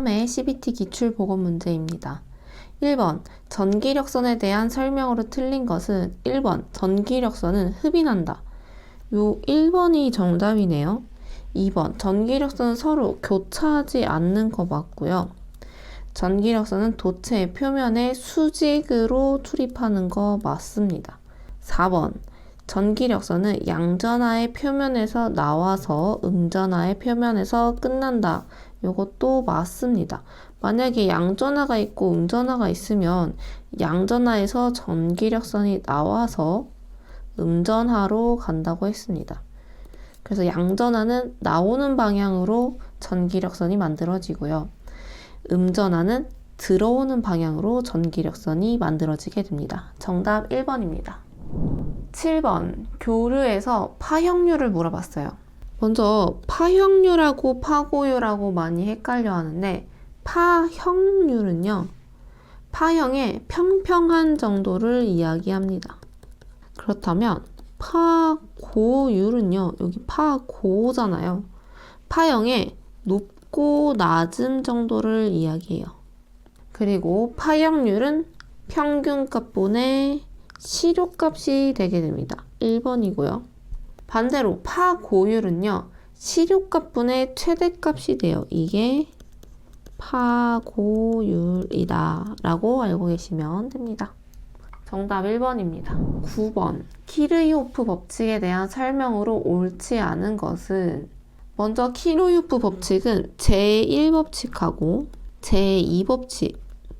3회 CBT 기출 보건 문제입니다. 1번 전기력선에 대한 설명으로 틀린 것은 1번 전기력선은 흡인한다. 요 1번이 정답이네요. 2번 전기력선은 서로 교차하지 않는 거 맞고요. 전기력선은 도체의 표면에 수직으로 출입하는 거 맞습니다. 4번 전기력선은 양전하의 표면에서 나와서 음전하의 표면에서 끝난다. 요것도 맞습니다. 만약에 양전하가 있고 음전하가 있으면 양전하에서 전기력선이 나와서 음전하로 간다고 했습니다. 그래서 양전하는 나오는 방향으로 전기력선이 만들어지고요. 음전하는 들어오는 방향으로 전기력선이 만들어지게 됩니다. 정답 1번입니다. 7번 교류에서 파형률을 물어봤어요. 먼저 파형률하고 파고율하고 많이 헷갈려 하는데 파형률은요. 파형의 평평한 정도를 이야기합니다. 그렇다면 파고율은요. 여기 파고잖아요. 파형의 높고 낮음 정도를 이야기해요. 그리고 파형률은 평균값분의 시료값이 되게 됩니다. 1번이고요. 반대로 파고율은요. 시료값분의 최대값이 돼요. 이게 파고율이다 라고 알고 계시면 됩니다. 정답 1번입니다. 9번 키르이호프 법칙에 대한 설명으로 옳지 않은 것은 먼저 키르이호프 법칙은 제1법칙하고 제2법칙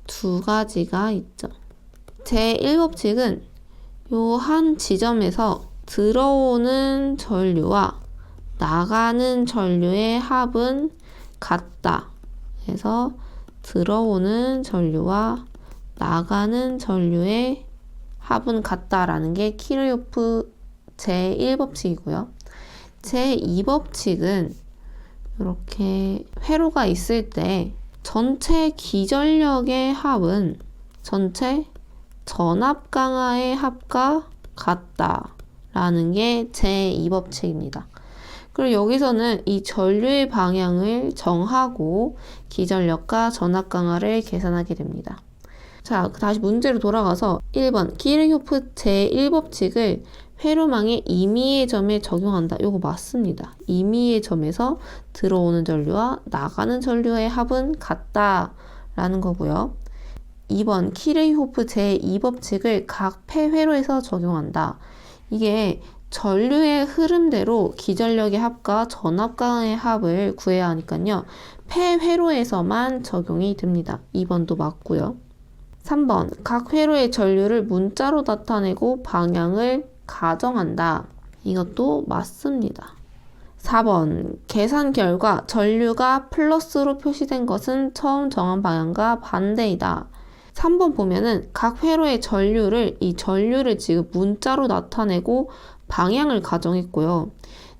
두 가지가 있죠. 제1법칙은 요 한 지점에서 들어오는 전류와 나가는 전류의 합은 같다. 그래서 들어오는 전류와 나가는 전류의 합은 같다라는 게 키르요프 제1법칙이고요. 제2법칙은 이렇게 회로가 있을 때 전체 기전력의 합은 전체 전압 강화의 합과 같다 라는 게 제2법칙입니다. 그리고 여기서는 이 전류의 방향을 정하고 기전력과 전압 강화를 계산하게 됩니다. 자, 다시 문제로 돌아가서 1번 키르호프 제1법칙을 회로망의 임의의 점에 적용한다. 이거 맞습니다. 임의의 점에서 들어오는 전류와 나가는 전류의 합은 같다 라는 거고요. 2번 키르호프 제2법칙을 각 폐회로에서 적용한다. 이게 전류의 흐름대로 기전력의 합과 전압강의 합을 구해야 하니까요. 폐회로에서만 적용이 됩니다. 2번도 맞고요. 3번 각 회로의 전류를 문자로 나타내고 방향을 가정한다. 이것도 맞습니다. 4번 계산 결과 전류가 플러스로 표시된 것은 처음 정한 방향과 반대이다. 3번 보면은 각 회로의 전류를 이 전류를 지금 문자로 나타내고 방향을 가정했고요.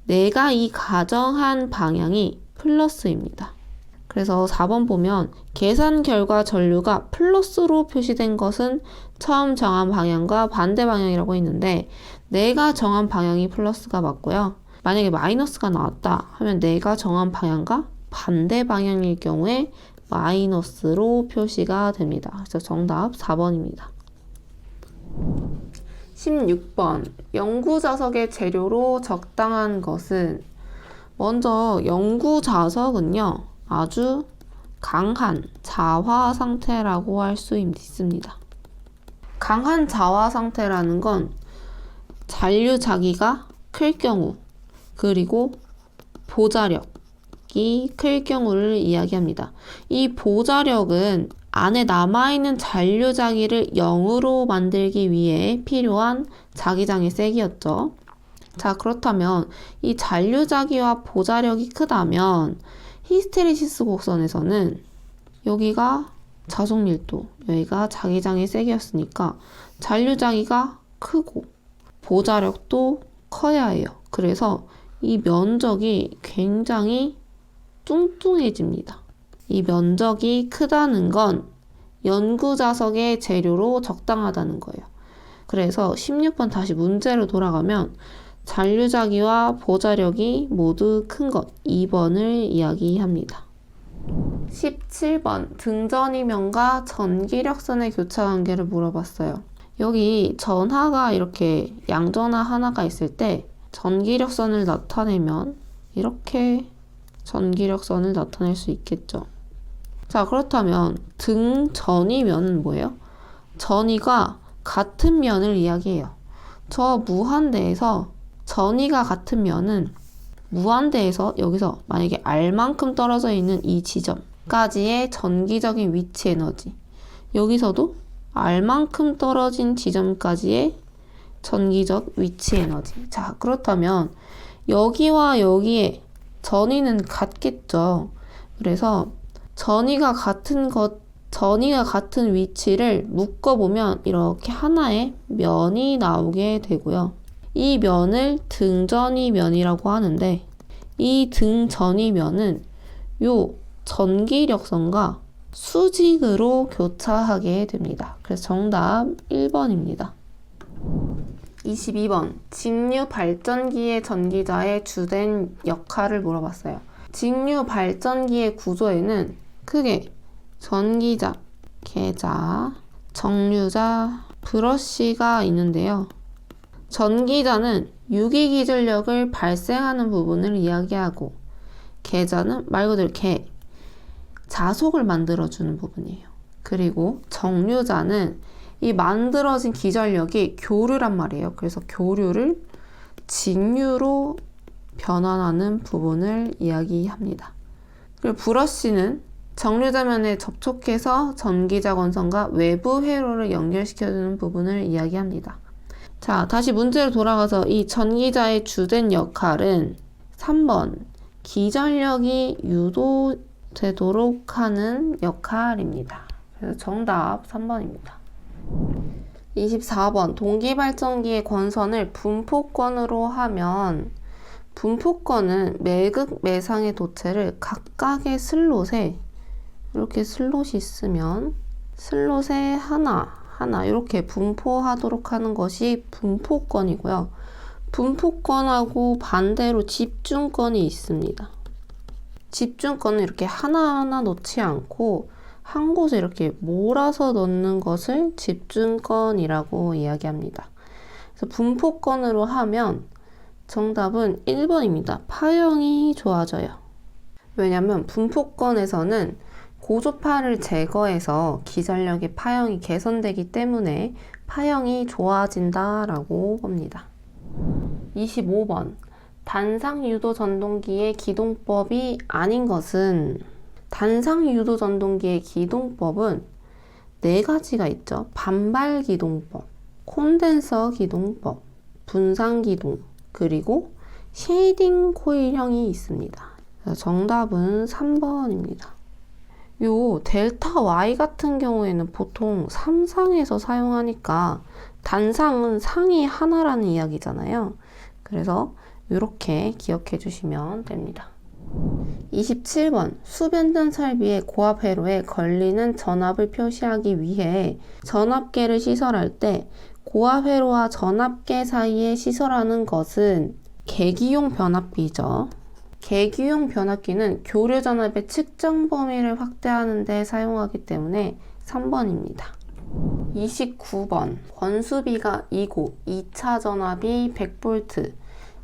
내가 이 가정한 방향이 플러스입니다. 그래서 4번 보면 계산 결과 전류가 플러스로 표시된 것은 처음 정한 방향과 반대 방향이라고 했는데 내가 정한 방향이 플러스가 맞고요. 만약에 마이너스가 나왔다 하면 내가 정한 방향과 반대 방향일 경우에 마이너스로 표시가 됩니다. 그래서 정답 4번입니다. 16번 연구자석의 재료로 적당한 것은 먼저 연구자석은요 아주 강한 자화 상태라고 할 수 있습니다. 강한 자화 상태라는 건 잔류 자기가 클 경우 그리고 보자력 이클 경우를 이야기합니다. 이 보자력은 안에 남아있는 잔류자기를 0으로 만들기 위해 필요한 자기장의 세기였죠. 자, 그렇다면 이 잔류자기와 보자력이 크다면 히스테리시스 곡선에서는 여기가 자속 밀도, 여기가 자기장의 세기였으니까 잔류자기가 크고 보자력도 커야 해요. 그래서 이 면적이 굉장히 뚱뚱해집니다. 이 면적이 크다는 건 연구 자석의 재료로 적당하다는 거예요. 그래서 16번 다시 문제로 돌아가면 잔류자기와 보자력이 모두 큰 것 2번을 이야기합니다. 17번 등전이면과 전기력선의 교차 관계를 물어봤어요. 여기 전하가 이렇게 양전하 하나가 있을 때 전기력선을 나타내면 이렇게 전기력선을 나타낼 수 있겠죠. 자, 그렇다면 등전이면은 뭐예요? 전이가 같은 면을 이야기해요. 저 무한대에서 전이가 같은 면은 무한대에서 여기서 만약에 R만큼 떨어져 있는 이 지점까지의 전기적인 위치 에너지. 여기서도 R만큼 떨어진 지점까지의 전기적 위치 에너지. 자, 그렇다면 여기와 여기에 전이는 같겠죠. 그래서 전이가 같은 것, 전이가 같은 위치를 묶어보면 이렇게 하나의 면이 나오게 되고요. 이 면을 등전이 면이라고 하는데 이 등전이 면은 요 전기력선과 수직으로 교차하게 됩니다. 그래서 정답 1번입니다. 22번 직류 발전기의 전기자의 주된 역할을 물어봤어요. 직류 발전기의 구조에는 크게 전기자, 계자, 정류자, 브러쉬가 있는데요. 전기자는 유기기전력을 발생하는 부분을 이야기하고 계자는 말 그대로 개, 자속을 만들어주는 부분이에요. 그리고 정류자는 이 만들어진 기전력이 교류란 말이에요. 그래서 교류를 직류로 변환하는 부분을 이야기합니다. 그리고 브러쉬는 정류자면에 접촉해서 전기자 권선과 외부 회로를 연결시켜주는 부분을 이야기합니다. 자, 다시 문제로 돌아가서 이 전기자의 주된 역할은 3번 기전력이 유도되도록 하는 역할입니다. 그래서 정답 3번입니다. 24번 동기발전기의 권선을 분포권으로 하면 분포권은 매극 매상의 도체를 각각의 슬롯에 이렇게 슬롯이 있으면 슬롯에 하나 하나 이렇게 분포하도록 하는 것이 분포권이고요. 분포권하고 반대로 집중권이 있습니다. 집중권은 이렇게 하나하나 놓지 않고 한 곳에 이렇게 몰아서 넣는 것을 집중권이라고 이야기합니다. 그래서 분포권으로 하면 정답은 1번입니다. 파형이 좋아져요. 왜냐하면 분포권에서는 고조파를 제거해서 기전력의 파형이 개선되기 때문에 파형이 좋아진다라고 봅니다. 25번 단상 유도 전동기의 기동법이 아닌 것은 단상 유도 전동기의 기동법은 네 가지가 있죠. 반발 기동법, 콘덴서 기동법, 분산 기동, 그리고 쉐이딩 코일형이 있습니다. 정답은 3번입니다. 요 델타 Y 같은 경우에는 보통 3상에서 사용하니까 단상은 상이 하나라는 이야기잖아요. 그래서 이렇게 기억해 주시면 됩니다. 27번 수변전 설비의 고압 회로에 걸리는 전압을 표시하기 위해 전압계를 시설할 때 고압 회로와 전압계 사이에 시설하는 것은 계기용 변압기죠. 계기용 변압기는 교류 전압의 측정 범위를 확대하는 데 사용하기 때문에 3번입니다. 29번 권수비가 2고 2차 전압이 100V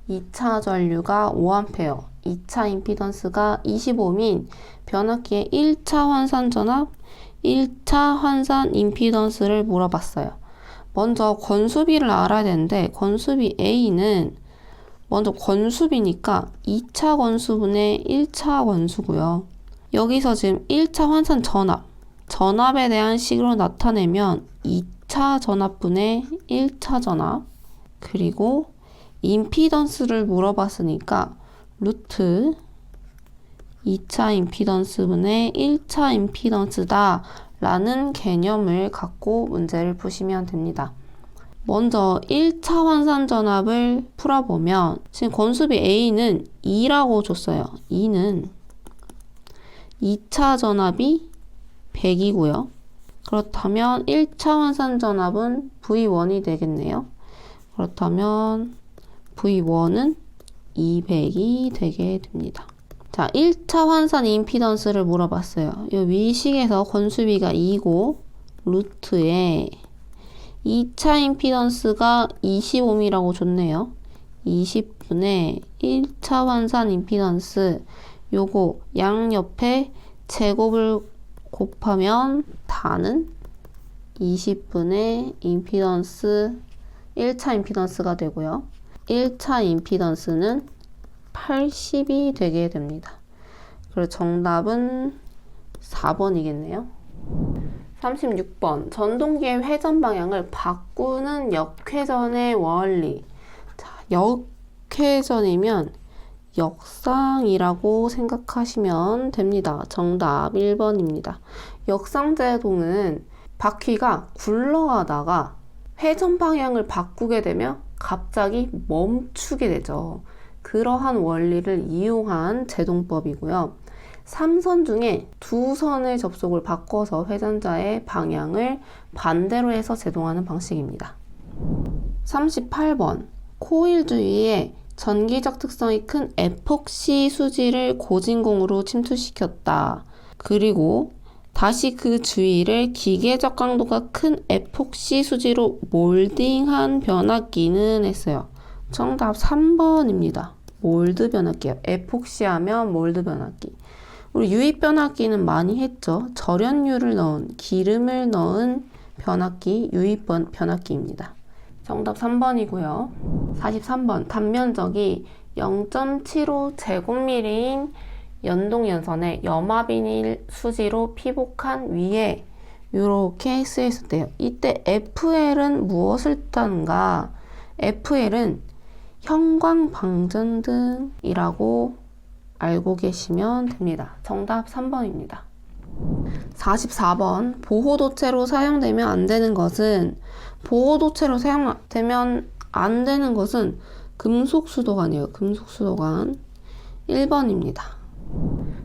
2차 전류가 5A 2차 임피던스가 25민 변압기의 1차 환산 전압 1차 환산 임피던스를 물어봤어요. 먼저 권수비를 알아야 되는데 권수비 A는 먼저 권수비니까 2차 권수분의 1차 권수고요. 여기서 지금 1차 환산 전압, 전압에 대한 식으로 나타내면 2차 전압분의 1차 전압, 그리고 임피던스를 물어봤으니까 루트 2차 임피던스분의 1차 임피던스다 라는 개념을 갖고 문제를 푸시면 됩니다. 먼저 1차 환산 전압을 풀어보면 지금 권수비 A는 2라고 줬어요. 2는 2차 전압이 100이고요. 그렇다면 1차 환산 전압은 V1이 되겠네요. 그렇다면 V1은 200이 되게 됩니다. 자, 1차 환산 임피던스를 물어봤어요. 이 위식에서 건수비가 2고 루트에 2차 임피던스가 25mm라고 줬네요. 20분의 1차 환산 임피던스 요거 양옆에 제곱을 곱하면 다는 20분의 임피던스 1차 임피던스가 되고요. 1차 임피던스는 80이 되게 됩니다. 그래서 정답은 4번이겠네요. 36번. 전동기의 회전 방향을 바꾸는 역회전의 원리. 자, 역회전이면 역상이라고 생각하시면 됩니다. 정답 1번입니다. 역상제동은 바퀴가 굴러가다가 회전 방향을 바꾸게 되면 갑자기 멈추게 되죠. 그러한 원리를 이용한 제동법이고요. 3선 중에 두 선의 접속을 바꿔서 회전자의 방향을 반대로 해서 제동하는 방식입니다. 38번. 코일 주위에 전기적 특성이 큰 에폭시 수지를 고진공으로 침투시켰다. 그리고 다시 그 주위를 기계적 강도가 큰 에폭시 수지로 몰딩한 변압기는 했어요. 정답 3번입니다. 몰드 변압기요. 에폭시 하면 몰드 변압기. 우리 유입 변압기는 많이 했죠. 절연유를 넣은 기름을 넣은 변압기, 유입 변- 변압기입니다. 정답 3번이고요. 43번 단면적이 0.75 제곱미리인 연동연선에 염화비닐 수지로 피복한 위에 이렇게 때요. 이때 FL은 무엇을 뜻하는가? FL은 형광방전등이라고 알고 계시면 됩니다. 정답 3번입니다. 44번 보호도체로 사용되면 안 되는 것은 보호도체로 사용되면 안 되는 것은 금속수도관이에요. 금속수도관 1번입니다.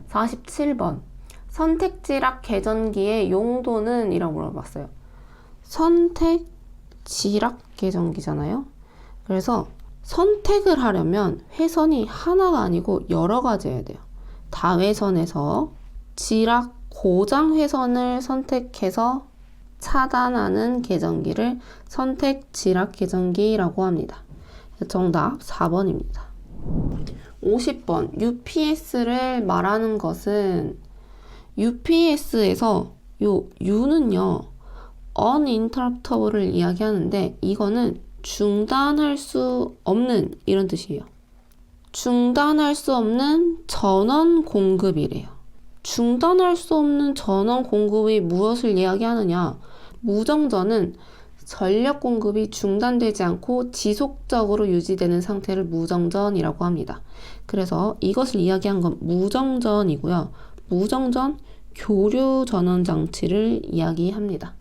47번 선택지락 계전기의 용도는? 이라고 물어봤어요. 선택지락 계전기잖아요. 그래서 선택을 하려면 회선이 하나가 아니고 여러 가지여야 돼요. 다회선에서 지락 고장 회선을 선택해서 차단하는 계전기를 선택 지락 계전기라고 합니다. 정답 4번입니다. 50번 UPS를 말하는 것은 UPS에서 요 U는요 uninterruptible을 이야기하는데 이거는 중단할 수 없는 이런 뜻이에요. 중단할 수 없는 전원 공급이래요. 중단할 수 없는 전원 공급이 무엇을 이야기하느냐? 무정전은 전력 공급이 중단되지 않고 지속적으로 유지되는 상태를 무정전이라고 합니다. 그래서 이것을 이야기한 건 무정전이고요. 무정전 교류 전원 장치를 이야기합니다.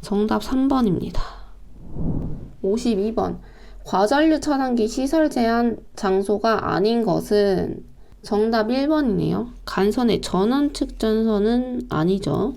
정답 3번입니다. 52번. 과전류 차단기 시설 제한 장소가 아닌 것은 정답 1번이네요. 간선의 전원 측 전선은 아니죠.